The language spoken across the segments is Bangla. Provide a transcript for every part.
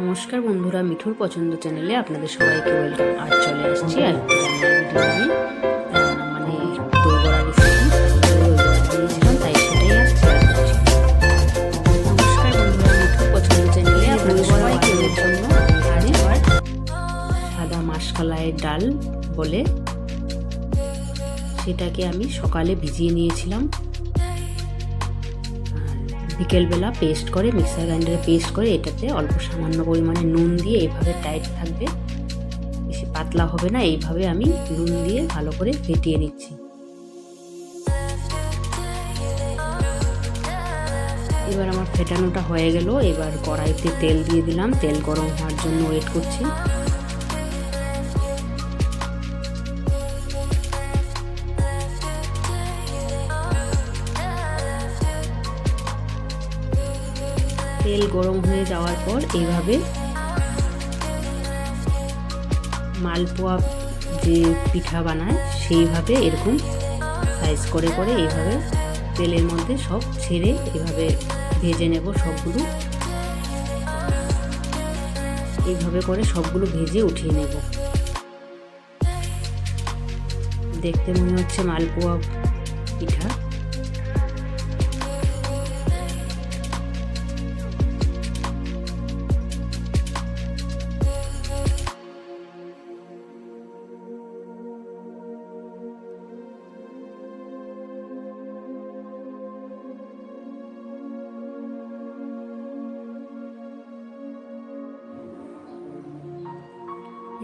নমস্কার বন্ধুরা, মিঠুর পছন্দ চ্যানেলে আপনাদের সবাইকে ওয়েলকাম আজ চলে আসছি আর মানে তাই আর নমস্কার বন্ধুরা, মিঠুর পছন্দ চ্যানেলে সাদা মাসকলাইয়ের ডাল বলে, সেটাকে আমি সকালে ভিজিয়ে নিয়েছিলাম। বিকেলবেলা পেস্ট করে, মিক্সার গ্রাইন্ডারে পেস্ট করে এটাতে অল্প সামান্য পরিমাণে নুন দিয়ে এইভাবে টাইট থাকবে। বেশি পাতলা হবে না, এইভাবে আমি নুন দিয়ে ভালো করে ফেটিয়ে নিচ্ছি। এবার আমার ফেটানোটা হয়ে গেল, এবার কড়াইতে তেল দিয়ে দিলাম। তেল গরম হওয়ার জন্য ওয়েট করছি। তেল গরম হয়ে যাওয়ার পর এইভাবে মালপোয়া যে পিঠা বানায়, সেইভাবে এরকম সাইজ করে করে এইভাবে তেলের মধ্যে সব ছেড়ে এভাবে ভেজে নেব সবগুলো। এইভাবে করে সবগুলো ভেজে উঠিয়ে নেব। দেখতে মনে হচ্ছে মালপোয়া পিঠা।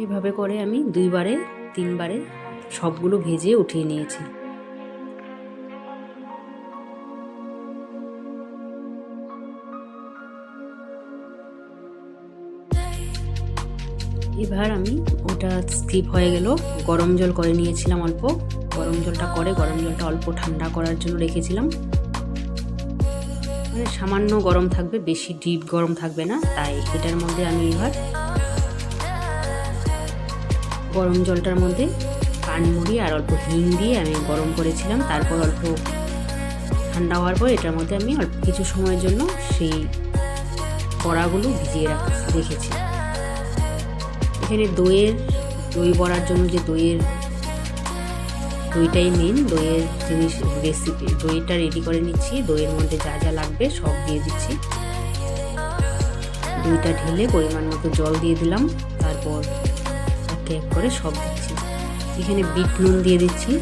এইভাবে করে আমি দুইবারে, তিনবারে সবগুলো ভেজে উঠিয়ে নিয়েছি। এবার আমি ওটা স্কিপ হয়ে গেল। গরম জল করে নিয়েছিলাম অল্প। গরম জলটা করে, গরম জলটা অল্প ঠান্ডা করার জন্য রেখেছিলাম। মানে সামান্য গরম থাকবে, বেশি ডিপ গরম থাকবে না, তাই এটার মধ্যে আমি এবার গরম জলটার মধ্যে পানমুড়ি আর অল্প হিং দিয়ে আমি গরম করেছিলাম। তারপর অল্প ঠান্ডা হওয়ার পর এটার মধ্যে আমি অল্প কিছু সময়ের জন্য সেই বড়াগুলো ভিজিয়ে রাখ, রেখেছি। এখানে দইয়ের, দই বড়ার জন্য যে দইয়ের দইটাই মেন দইয়ের জিনিস রেসিপি দইটা রেডি করে নিচ্ছি। দইয়ের মধ্যে যা যা লাগবে সব দিয়ে দিচ্ছি। দইটা ঢেলে পরিমাণ মতো জল দিয়ে দিলাম। তারপর এক এক করে সব দিচ্ছি। এখানে বিট নুন দিয়ে দিচ্ছি।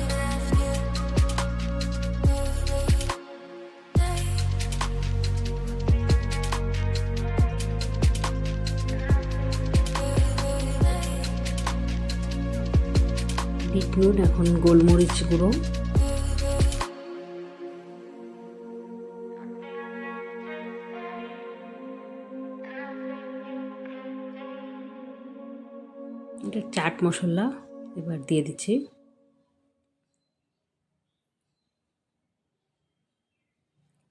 বিট নুন, এখন গোলমরিচ গুঁড়ো। এটা চাট মশলা এবার দিয়ে দিচ্ছি।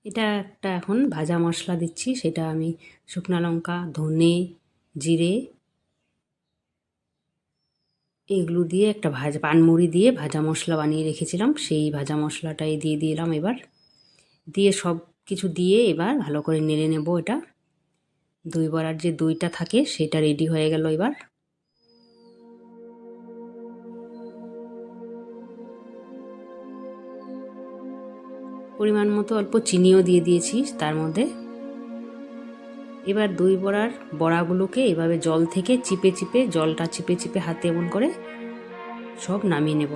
এটা একটা এখন ভাজা মশলা দিচ্ছি, সেটা আমি শুকনো লঙ্কা, ধনে, জিরে এগুলো দিয়ে একটা ভাজা, পানমুড়ি দিয়ে ভাজা মশলা বানিয়ে রেখেছিলাম, সেই ভাজা মশলাটাই দিয়ে দিলাম এবার। দিয়ে সব কিছু দিয়ে এবার ভালো করে নেড়ে নেব এটা। দই বড়ার যে দইটা থাকে, সেটা রেডি হয়ে গেল এবার। পরিমাণ মতো অল্প চিনিও দিয়ে দিয়েছি তার মধ্যে। এবার দই বড়ার বড়াগুলোকে এভাবে জল থেকে চিপে চিপে, জলটা চিপে চিপে হাতে এমন করে সব নামিয়ে নেব।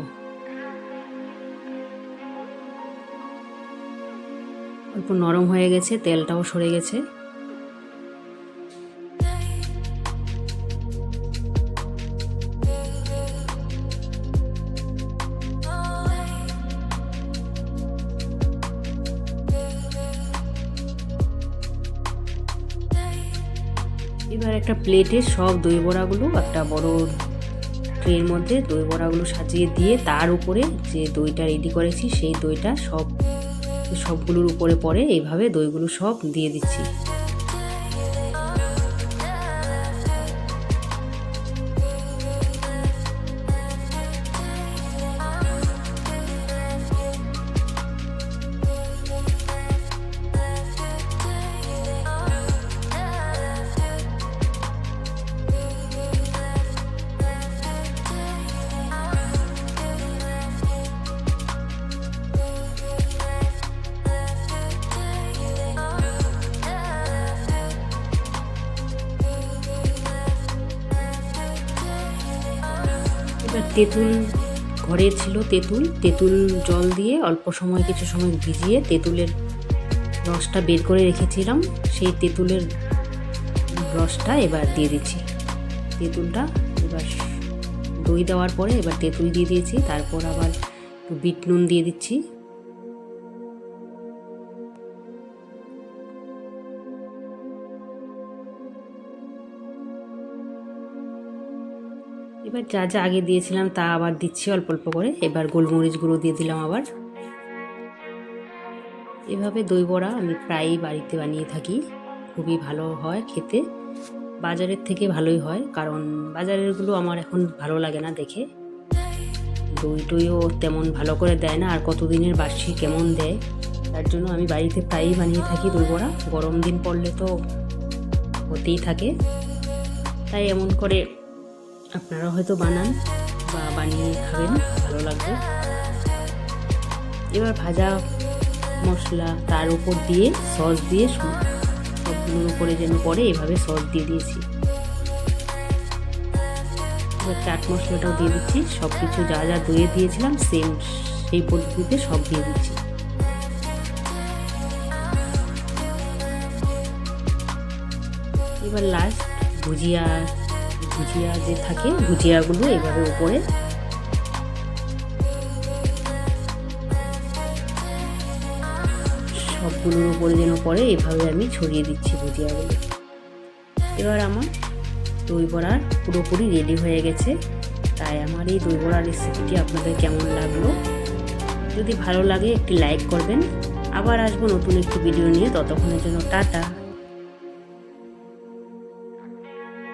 অল্প নরম হয়ে গেছে, তেলটাও সরে গেছে। এবার একটা প্লেটে সব দই বড়াগুলো, একটা বড় ট্রের মধ্যে দই বড়াগুলো সাজিয়ে দিয়ে তার উপরে যে দইটা রেডি করেছি, সেই দইটা সব, সবগুলোর উপরে পরে এইভাবে দইগুলো সব দিয়ে দিচ্ছি। তেঁতুল, ঘরে ছিল তেঁতুল। তেঁতুল জল দিয়ে অল্প সময়, কিছু সময় ভিজিয়ে তেঁতুলের রসটা বের করে রেখেছিলাম। সেই তেঁতুলের রসটা এবার দিয়ে দিচ্ছি। তেঁতুলটা এবার দই দেওয়ার পরে এবার তেঁতুল দিয়ে দিয়েছি। তারপর আবার একটু বিট নুন দিয়ে দিচ্ছি। এবার যা যা আগে দিয়েছিলাম তা আবার দিচ্ছি অল্প অল্প করে। এবার গোলমরিচ গুঁড়ো দিয়ে দিলাম আবার। এভাবে দই বড়া আমি প্রায়ই বাড়িতে বানিয়ে থাকি। খুবই ভালো হয় খেতে। বাজারের থেকে ভালোই হয়, কারণ বাজারেরগুলো আমার এখন ভালো লাগে না দেখে। দই টইও তেমন ভালো করে দেয় না, আর কতদিনের বাসি কেমন দেয়। তার জন্য আমি বাড়িতে প্রায়ই বানিয়ে থাকি দই বড়া। গরম দিন পড়লে তো হতেই থাকে। তাই এমন করে আপনারা হয়তো বানান বা বানিয়ে খাবেন, ভালো লাগবে। এবার ভাজা মশলা তার উপর দিয়ে সস দিয়ে সব- সবগুলোর উপরে যেন পড়ে, এভাবে সস দিয়ে দিয়েছি। এবার চাট মশলাটাও দিয়ে দিচ্ছি সব কিছু যা যা দইয়ে দিয়েছিলাম সেম সেই পদ্ধতিতে সব দিয়ে দিচ্ছি। এবার লাস্ট ভুজিয়া ভুজিয়া যে থাকে, ভুজিয়াগুলো এভাবে উপরে। সবগুলোর উপরে যেন পরে এভাবে আমি ছড়িয়ে দিচ্ছি ভুজিয়াগুলো। এবার আমার দই বড়ার পুরোপুরি রেডি হয়ে গেছে। তাই আমার এই দই বড়ার রেসিপিটি আপনাদের কেমন লাগল? যদি ভালো লাগে, একটি লাইক করবেন। আবার আসব নতুন একটি ভিডিও নিয়ে। ততক্ষণের জন্য টাটা।